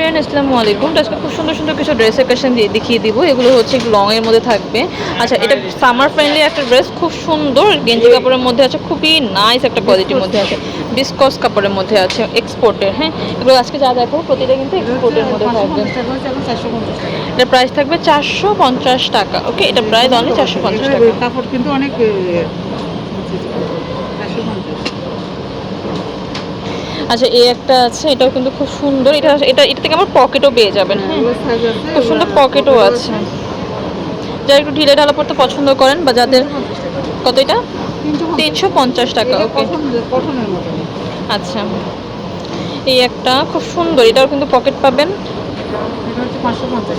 Friend আসসালামু আলাইকুম। আজকে খুব সুন্দর সুন্দর কিছু ড্রেসের কালেকশন দিয়ে দেখিয়ে দিব। এগুলো হচ্ছে একটু লং এর মধ্যে থাকবে। আচ্ছা এটা সামার ফ্রেন্ডলি একটা ড্রেস খুব সুন্দর। গেঞ্জি কাপড়ের মধ্যে আছে খুবই নাইস একটা কোয়ালিটির মধ্যে আছে। বিসকস কাপড়ের মধ্যে আছে এক্সপোর্টের হ্যাঁ? এগুলো আজকে যা দেখো প্রতিটা কিন্তু এক্সপোর্টের মধ্যে থাকবে। এটার প্রাইস থাকবে চারশো পঞ্চাশ টাকা ওকে এটা প্রাইস অনলি চারশো পঞ্চাশ টাকা। কাপড় কিন্তু অনেক এ, চারশো পঞ্চাশ। আচ্ছা এই একটা আছে এটাও কিন্তু খুব সুন্দর। এটা এটা এটা থেকে আমার পকেটও পেয়ে যাবেন। হ্যাঁ খুব সুন্দর পকেটও আছে। যারা একটু ঢিলে ঢালা পড়তে পছন্দ করেন বা যাদের কত এটা? তিনশো পঞ্চাশ। টাকা ওকে। আচ্ছা। এই একটা খুব সুন্দর এটাও কিন্তু পকেট পাবেন। পাঁচশো পঞ্চাশ,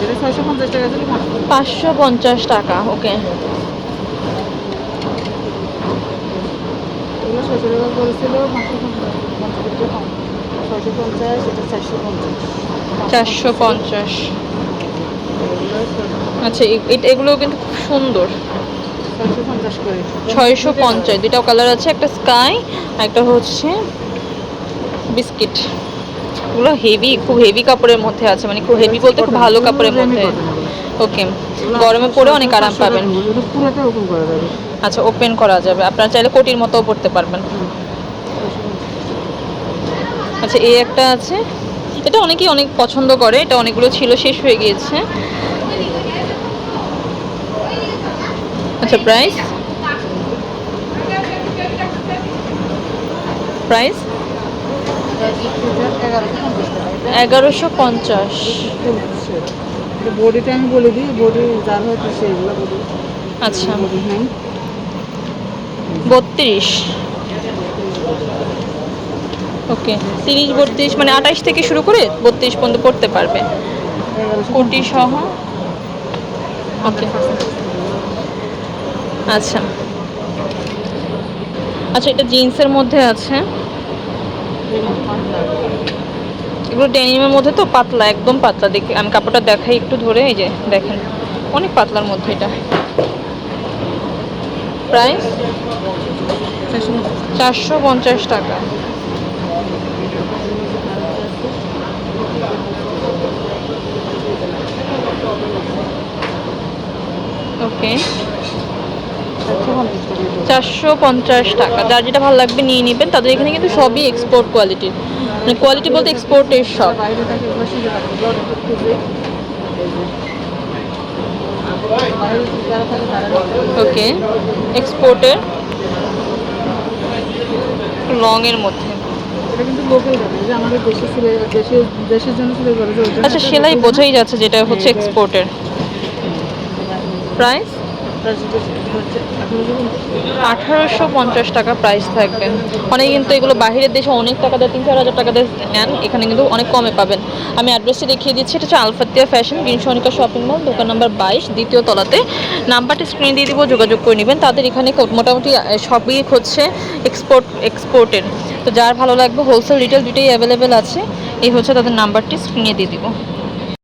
টাকা ছিল, পাঁচশো পঞ্চাশ। টাকা ওকে এগুলো ছয়শো পঞ্চাশ, এটা চারশো পঞ্চাশ। চারশো পঞ্চাশ এগুলো আচ্ছা এ- এটা এগুলোও কিন্তু খুব সুন্দর। ছয়শো পঞ্চাশ। দুটাও কালার আছে একটা স্কাই আর একটা হচ্ছে বিস্কিট। এগুলো হেভি খুব হেভি কাপড়ের মধ্যে আছে মানে খুব হেভি বলতে খুব ভালো কাপড়ের মধ্যে। ওকে গরমে পরে অনেক আরাম পাবেন। আচ্ছা ওপেন করা যাবে। আপনারা চাইলে কোটির মতোও পড়তে পারবেন। আচ্ছা এই একটা আছে। এটা অনেকেই অনেক পছন্দ করে এটা অনেকগুলো ছিল শেষ হয়ে গিয়েছে। আচ্ছা প্রাইস প্রাইস এগারোশো পঞ্চাশ। বডিটা আমি বলে দিই বডি যার হয়তো সেইগুলো আচ্ছা। হ্যাঁ। বত্রিশ। ওকে, তিরিশ, বত্রিশ মানে আঠাশ থেকে শুরু করে বত্রিশ পর্যন্ত পড়তে পারবে। কোটি সহ। ওকে। আচ্ছা। আচ্ছা এটা জিন্সের মধ্যে আছে। এগুলো ডেনিমের মধ্যে তো পাতলা, একদম পাতলা। দেখি, আমি কাপড়টা দেখাই একটু ধরে, এই যে দেখেন। অনেক পাতলার মধ্যে এটা। প্রাইস? চারশো পঞ্চাশ টাকা। ওকে। চারশো পঞ্চাশ টাকা। যার যেটা ভালো লাগবে নিয়ে নেবেন তাদের এখানে কিন্তু সবই এক্সপোর্ট কোয়ালিটির মানে কোয়ালিটি বলতে এক্সপোর্টের সব। ওকে এক্সপোর্টের লং এর মধ্যে আচ্ছা সেলাই বোঝাই যাচ্ছে যেটা হচ্ছে হ্যাঁ, এক্সপোর্টের প্রাইস আঠারোশো পঞ্চাশ টাকা প্রাইস থাকবে। অনেকে কিন্তু এগুলো বাইরের দেশে অনেক টাকা দেয়, তিন চার হাজার টাকা দিয়ে নেন, এখানে কিন্তু অনেক কমে পাবেন। আমি অ্যাড্রেসটি দেখিয়ে দিচ্ছি, এটা হচ্ছে আলফাতিয়া ফ্যাশন গ্রিনসনিকা শপিং মল দোকান নাম্বার বাইশ, দ্বিতীয় তলাতে। নাম্বারটি স্ক্রিনে দিয়ে দিব, যোগাযোগ করে নেবেন। তাদের এখানে মোটামুটি সবই হচ্ছে এক্সপোর্ট এক্সপোর্টের তো যার ভালো লাগবে হোলসেল রিটেল দুটোই অ্যাভেলেবেল আছে। এই হচ্ছে তাদের নাম্বারটি স্ক্রিনে দিয়ে দিব।